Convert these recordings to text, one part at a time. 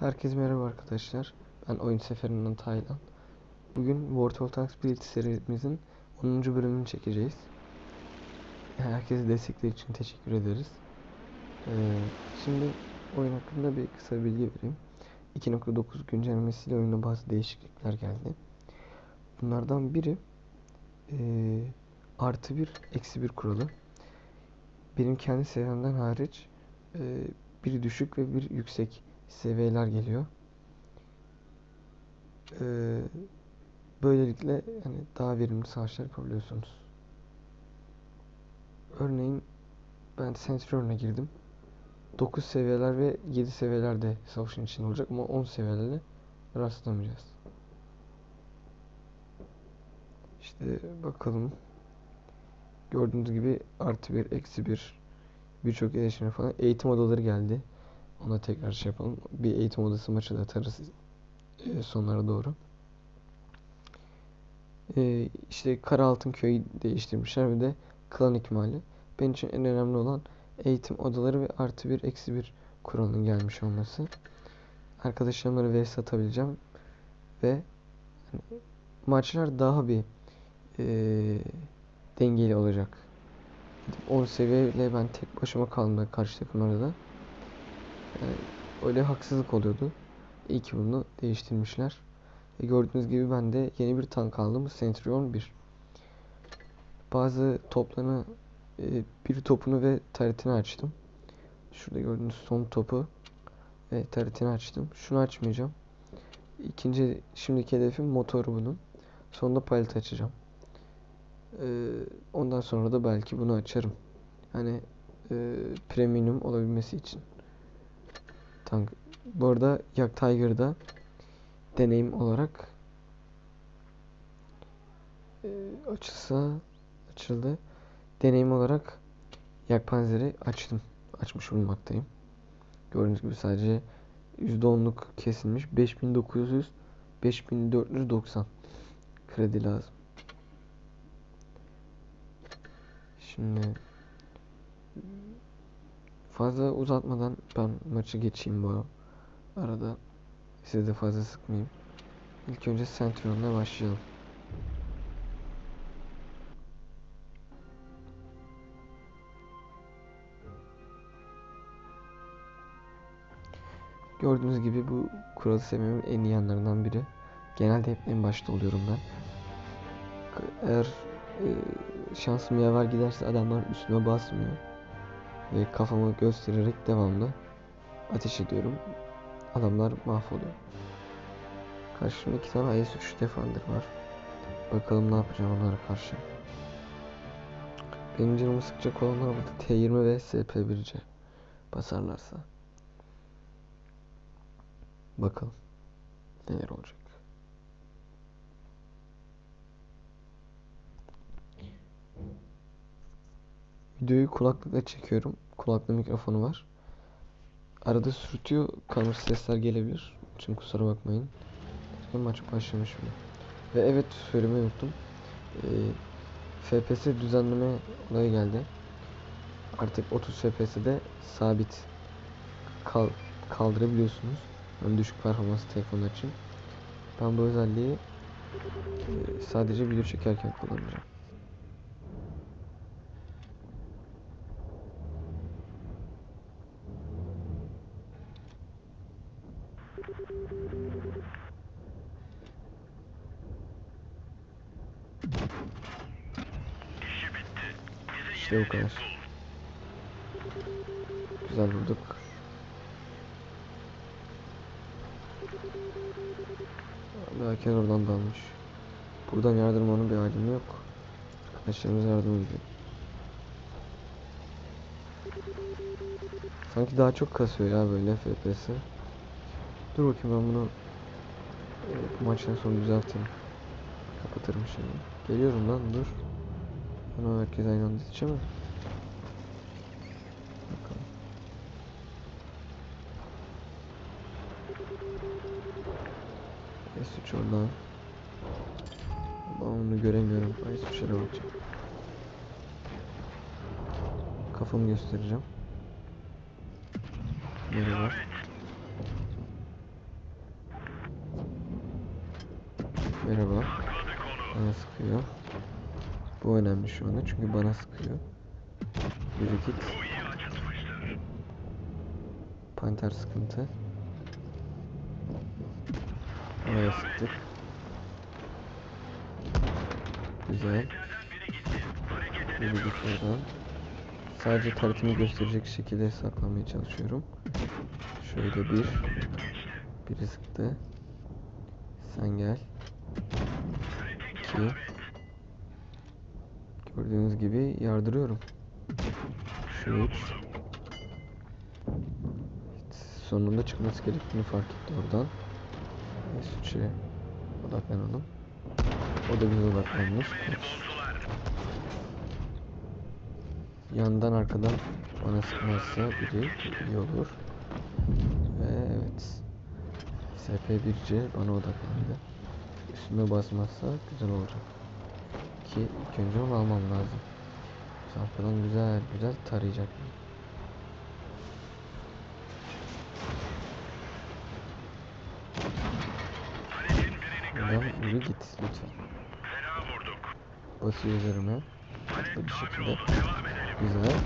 Herkese merhaba arkadaşlar. Ben Oyun Seferinden Taylan. Bugün World of Tanks Build serimizin 10. bölümünü çekeceğiz. Herkese destekleri için teşekkür ederiz. Ee, şimdi oyun hakkında bir kısa bilgi vereyim. 2.9 güncellemesiyle oyunda bazı değişiklikler geldi. Bunlardan biri ee, artı bir eksi bir kuralı. Benim kendi seviyemden hariç ee, biri düşük ve bir yüksek seviyeler geliyor. Ee, böylelikle yani daha verimli savaşlar yapabiliyorsunuz. Örneğin ben Centurion'a girdim. 9 seviyeler ve 7 seviyelerde savaşın için olacak ama 10 seviyelerle rastlamayacağız. İşte bakalım. Gördüğünüz gibi artı bir, eksi bir birçok iletişim falan eğitim odaları geldi. Ona tekrar şey yapalım. Bir eğitim odası maçı da atarız e, sonlara doğru. E, işte Karaaltın köyü değiştirmişler ve de klan ikmali. Benim için en önemli olan eğitim odaları ve artı bir eksi bir kuralının gelmiş olması. Arkadaşlarımla vs atabileceğim ve hani, maçlar daha bir e, dengeli olacak. 10 seviyeyle ben tek başıma kaldım karşı takımlarda da. Yani öyle haksızlık oluyordu. İyi ki bunu değiştirmişler. Ve gördüğünüz gibi ben de yeni bir tank aldım. Centurion 1. Bazı toplarını e, bir topunu ve taretini açtım. Şurada gördüğünüz son topu ve taretini açtım. Şunu açmayacağım. İkinci şimdiki hedefim motoru bunun. Sonunda palet açacağım. Ee, ondan sonra da belki bunu açarım. Hani e, premium olabilmesi için tank. Bu arada Yak Tiger'da deneyim olarak e, açılsa açıldı. Deneyim olarak Yak Panzer'i açtım. Açmış bulunmaktayım. Gördüğünüz gibi sadece %10'luk kesilmiş. 5900 5490 kredi lazım. Şimdi fazla uzatmadan ben maçı geçeyim bu arada. Sizi de fazla sıkmayayım. İlk önce Centurion'la başlayalım. Gördüğünüz gibi bu kuralı sevmemin en iyi yanlarından biri. Genelde hep en başta oluyorum ben. Eğer e, şansım yaver giderse adamlar üstüme basmıyor. Ve kafamı göstererek devamlı ateş ediyorum. Adamlar mahvoluyor. Karşımda iki tane IS-3 Defender var. Bakalım ne yapacağım onlara karşı. Benim canımı sıkacak olanlar burada T20 ve SP1C basarlarsa. Bakalım neler olacak. Videoyu kulaklıkla çekiyorum. Kulaklı mikrofonu var. Arada sürtüyor, kalmış sesler gelebilir. Için kusura bakmayın. Maç başlamış bile. Ve evet söylemeyi unuttum. Ee, FPS düzenleme olayı geldi. Artık 30 FPS'de sabit kal kaldırabiliyorsunuz. Yani düşük performans telefonlar için. Ben bu özelliği e, sadece video çekerken kullanacağım. İşte bu kadar. Güzel vurduk. Belki oradan dalmış. Buradan yardırmanın bir halimi yok. Arkadaşlarımız yardım ediyor. Sanki daha çok kasıyor ya böyle FPS. Dur bakayım ben bunu e, bu maçtan sonra düzelteyim. Kapatırım şimdi. Geliyorum lan dur. Ana herkes aynı anda içecek mi? Bakalım. Neyse çorla. Ama onu göremiyorum. Neyse bir şeyler olacak. Kafamı göstereceğim. Nere var? Merhaba. Bana sıkıyor. Bu önemli şu anda çünkü bana sıkıyor. Yürü git. Panter sıkıntı. Oraya sıktık. Güzel. Yürü git oradan. Sadece taretimi gösterecek şekilde saklamaya çalışıyorum. Şöyle bir. Biri sıktı. Sen gel. İki. Gördüğünüz gibi yardırıyorum. Şu üç. Evet, sonunda çıkması gerektiğini fark etti oradan. S3'e odaklanalım. O da bize odaklanmış. Yandan arkadan bana sıkmazsa biri iyi olur. Ve evet. SP1C bana odaklandı. Üstüme basmazsa güzel olacak. Ki ilk onu almam lazım. Arkadan güzel güzel tarayacak. Buradan yürü git lütfen. Basıyor üzerime. Hızlı bir şekilde. Güzel.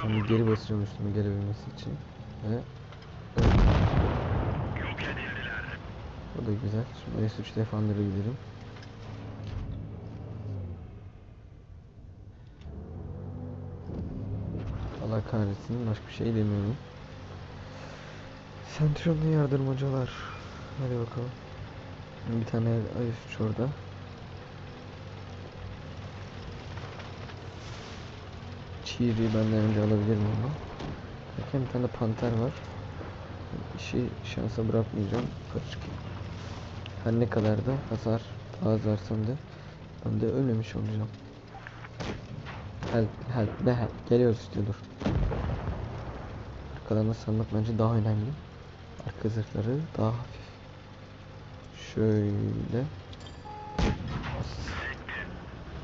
Şimdi geri basıyorum üstüme gelebilmesi için. Ve. O da güzel. Şimdi S3 defanlara gidelim. Allah kahretsin başka bir şey demiyorum. Sentrion'da yardırmacalar. Hadi bakalım. Bir tane Ayus orada. Cheery'i benden önce alabilir miyim ama? Bakın bir tane panter var. İşi şansa bırakmayacağım. Kaçık. Her ne kadar da hasar az versem de ben de ölmemiş olacağım. Help, help, ne help? Geliyoruz işte dur. Arkalarını sanmak bence daha önemli. Arka zırhları daha hafif. Şöyle.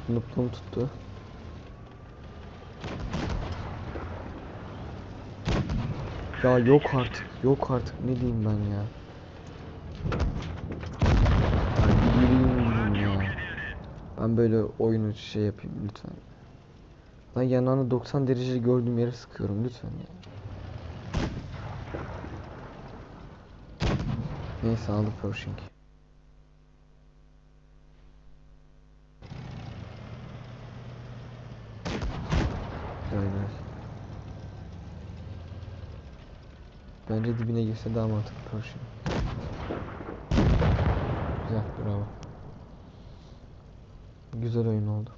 Nupluğum tuttu. Ya yok artık, yok artık ne diyeyim ben ya. Ben böyle oyunu şey yapayım lütfen. Lan yanağını 90 derece gördüğüm yere sıkıyorum lütfen ya. Neyse aldık Pershing. Bence dibine girse daha mantıklı Pershing. Güzel bravo. Güzel oyun oldu.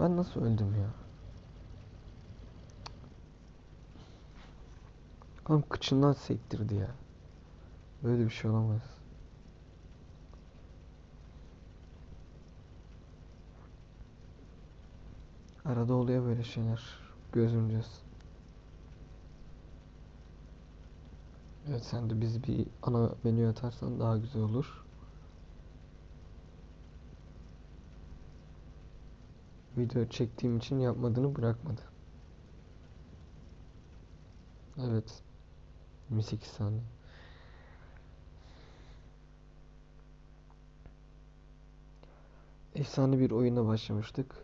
Ben nasıl öldüm ya? Adam kıçından sektirdi ya. Böyle bir şey olamaz. Arada oluyor böyle şeyler. Gözümcez. Evet sen de bizi bir ana menü atarsan daha güzel olur. Video çektiğim için yapmadığını bırakmadı. Evet. 28 saniye. Efsane bir oyuna başlamıştık.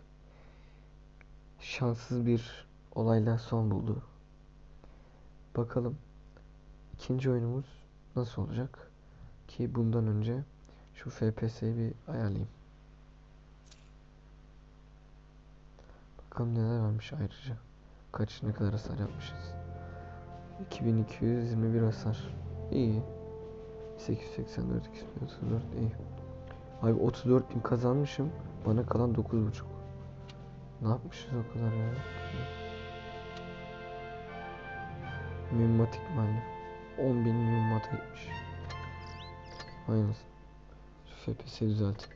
Şanssız bir olayla son buldu. Bakalım ikinci oyunumuz nasıl olacak? Ki bundan önce şu FPS'yi bir ayarlayayım. Bakalım neler varmış ayrıca. Kaç ne kadar hasar yapmışız. 2221 hasar. İyi. 884 234 iyi. Abi 34 bin kazanmışım. Bana kalan 9.5. Ne yapmışız o kadar ya? Mühimmat ikmali. 10 bin mühimmata gitmiş. Aynen. Şu FPS'i düzelt.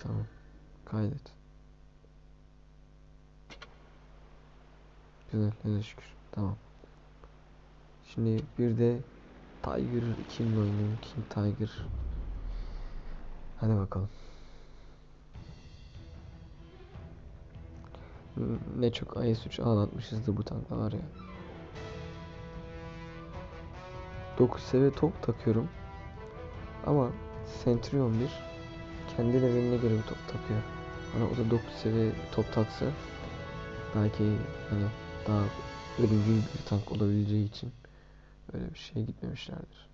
Tamam. Kaydet. Güzel. Hele şükür. Tamam. Şimdi bir de Tiger 2'nin oynayayım. King Tiger. Hadi bakalım. Ne çok IS-3 ağlatmışızdır bu tankla var ya. 9 seviye top takıyorum. Ama Centurion 1 kendi leveline göre bir top takıyor. Hani o da 9 seviye top taksa belki hani daha ölümcül bir tank olabileceği için öyle bir şeye gitmemişlerdir.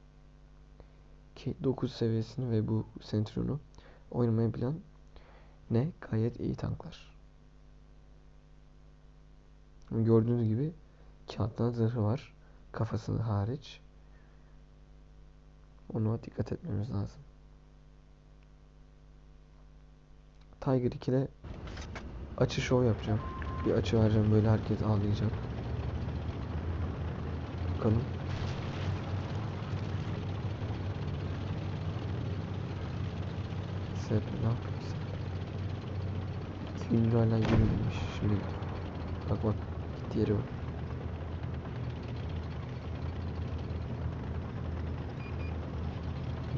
Ki 9 seviyesini ve bu Centurion'u oynamayı bilen ne gayet iyi tanklar. Gördüğünüz gibi kağıttan zırhı var. Kafasını hariç. Ona dikkat etmemiz lazım. Tiger 2'de açı show yapacağım. Bir açı vereceğim böyle herkes ağlayacak. Bakalım. Sep ne yapıyorsun? Gündür hala yürümemiş. Şimdi bak bak diğeri bak.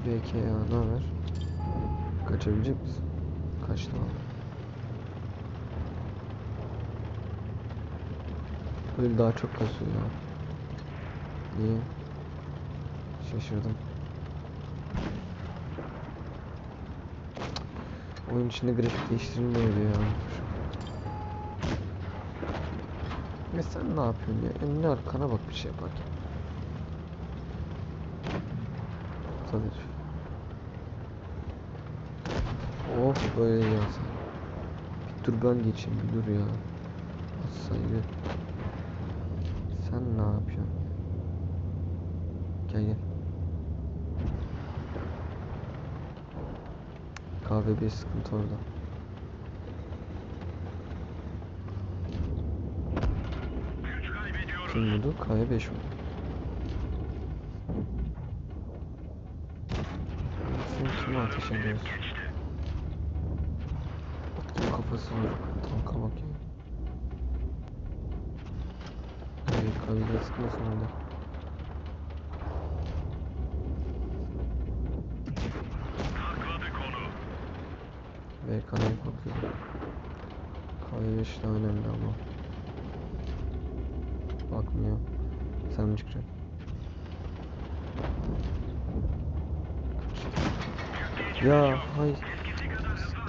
BK ya ne haber? Kaçabilecek misin? Kaçtı abi. Böyle daha çok kasıyor ya. Niye? Şaşırdım. Oyun içinde grafik değiştirilmiyor ya. Ya sen ne yapıyorsun ya? Önüne arkana bak bir şey yaparken. Tabii. Of böyle sen. Bir dur ben geçeyim bir dur ya. Az saygı. Sen ne yapıyorsun? Gel gel. Kahve bir sıkıntı orada. Kim vurdu? Kahve 5 vurdu. Sen kime ateş ediyorsun? Kafası var. Tanka bak ya. Hayır kahveyle sıkmasın orada. Ve kanayı bakıyor. Kahve 5 daha önemli ama. Bakmıyor. Sen mi çıkacaksın? Ya hay.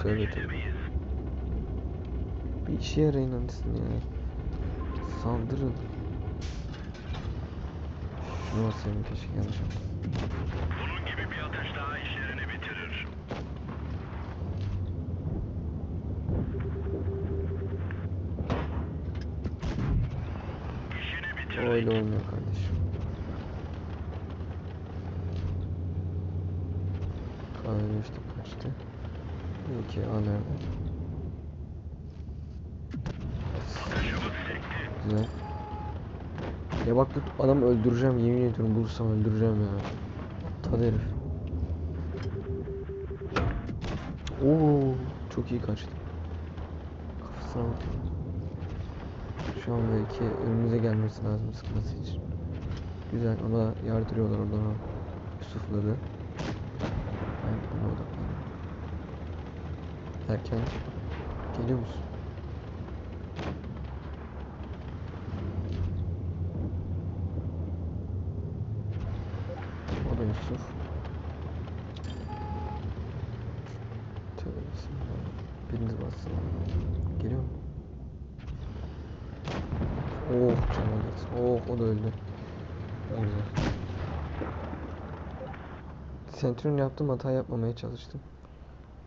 Tövbe tövbe. Bir işe yarayın anasını ya. Saldırın. Şunu basayım keşke yanlış. Bunun gibi bir atış daha işlerini bitirir. İşini bitir. O öyle olmuyor kardeşim. Kahve işte kaçtı. İki A nerede? Güzel. Ya bak bu adamı öldüreceğim yemin ediyorum bulursam öldüreceğim ya. Aptal herif. Oo çok iyi kaçtı. Kafasına bak. Şu an belki önümüze gelmesi lazım sıkması için. Güzel ona yardırıyorlar oradan o Yusuf'ları. Ben ona odaklanıyorum. Erken geliyor musun? O Yusuf. Tövbe. Biriniz bassın. Geliyor mu? Oh canım git. Oh o da öldü. Ne güzel. Centurion yaptım hata yapmamaya çalıştım.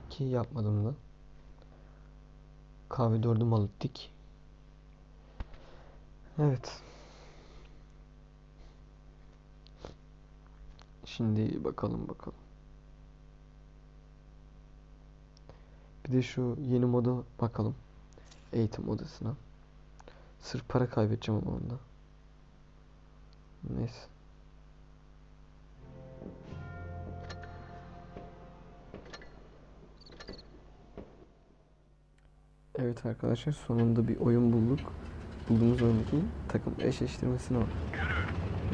Ki yapmadım da. Kahve dördü mal ettik. Evet. Şimdi bakalım bakalım. Bir de şu yeni moda bakalım. Eğitim odasına. Sırf para kaybedeceğim ama onda. Neyse. Evet arkadaşlar sonunda bir oyun bulduk. Bulduğumuz oyundaki takım eşleştirmesini var.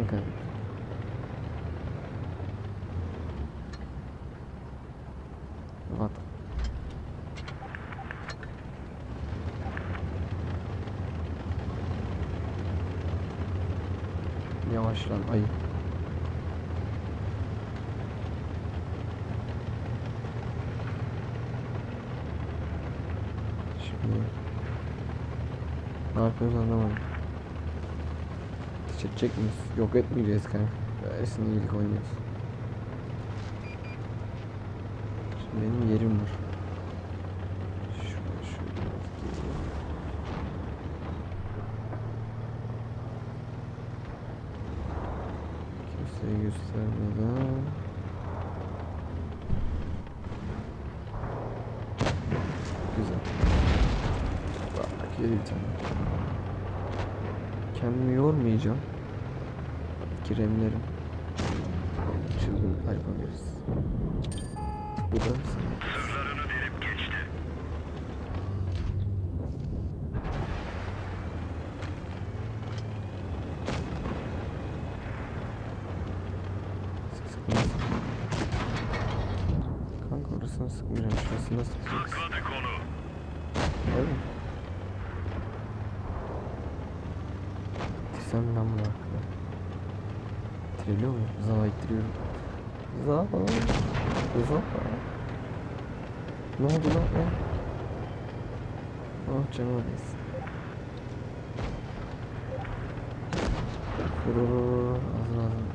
Bakın. Yavaş lan ayıp. Şimdi ne yapıyoruz anlamadım. Çekecek miyiz? Yok etmeyeceğiz kanka. Versin iyilik oynuyoruz. Şimdi benim yerim var. Göstermeden. Güzel. Bak yedi bir tane. Kendimi yormayacağım. Kiremlerim. Çılgınlıklar yapabiliriz. Bu da sanat. Sıkacaksın. Sakladık onu. Değil mi? Tirsem ben bunu arkada. İttiriliyor muyum? Zaha ittiriyorum. Zaha. Zaha. Ne oldu lan? Ne? Oh canım oradayız. Vur ağzına ağzına.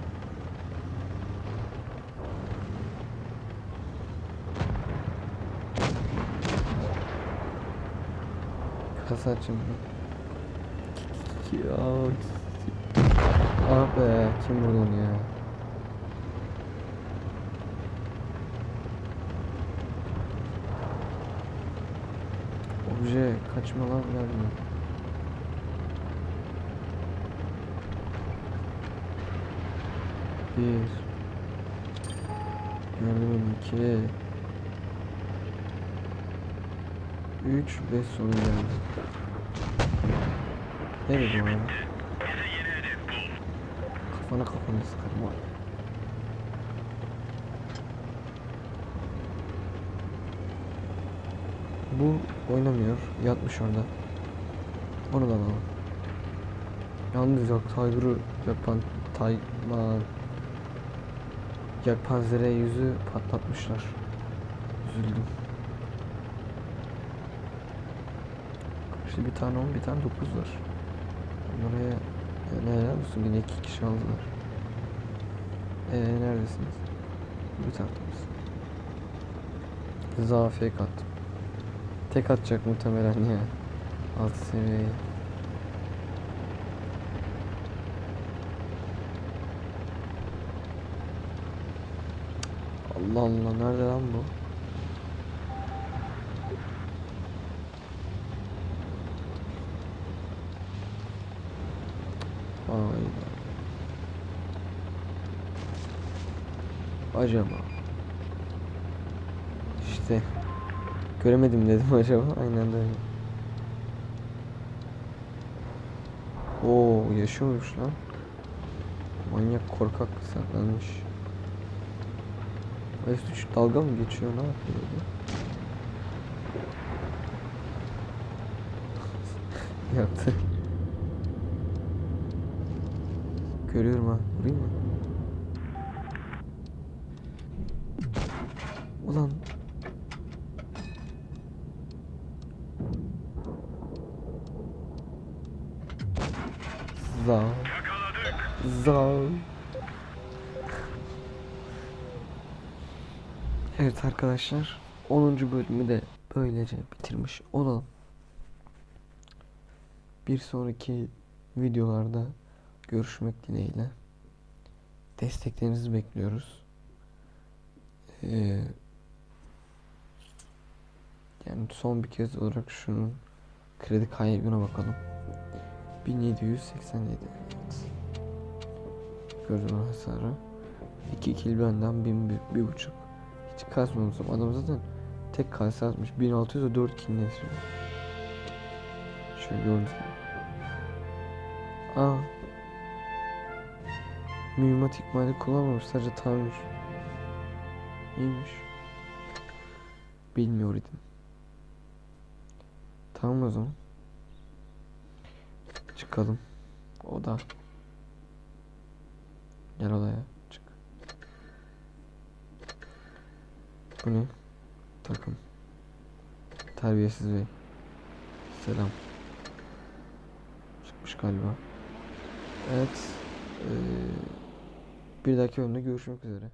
Kasa açayım. Ya. Ah be kim vurdu ya? Obje kaçma lan gelmiyor. Bir. Yardım iki. Üç ve sonu geldi. Evet bu arada. Kafana kafana sıkarım var. Bu oynamıyor. Yatmış orada. Onu da alalım. Yalnız yok Tiger'ı yapan Tayman Yelpazere yüzü patlatmışlar. Üzüldüm. İşte bir tane 10 bir tane 9 var. Oraya yani helal olsun yine iki kişi aldılar. Eee neredesiniz? Bir taraftamız. Zaaf fake attım. Tek atacak muhtemelen ya. Alt seviyeyi. Allah Allah nerede lan bu? Hayda. Acaba. İşte. Göremedim dedim acaba. Aynen öyle. Oo yaşıyormuş lan. Manyak korkak saklanmış. F3 dalga mı geçiyor ne yapıyor? Yaptı. Görüyorum ha. Vurayım mı? Ulan. Za. Yakaladık. Za. Evet arkadaşlar 10. bölümü de böylece bitirmiş olalım. Bir sonraki videolarda görüşmek dileğiyle. Desteklerinizi bekliyoruz. Ee, yani son bir kez olarak şunun kredi kaybına bakalım. 1787 evet. Gördüğün hasarı. 2 kill benden 1000 bir, bir buçuk. Hiç kasmamışım. Adam zaten tek kase atmış. 1600 ve 4 kill nesri. Şöyle gördüğünüz. Aa. Mühimmat ikmali kullanmamış. Sadece tamir. İyiymiş. Bilmiyor idim. Tamam o zaman. Çıkalım. Oda. Gel odaya. Çık. Bu ne? Takım. Terbiyesiz bey. Selam. yapmış galiba. Evet. eee, bir dahaki oyunda görüşmek üzere.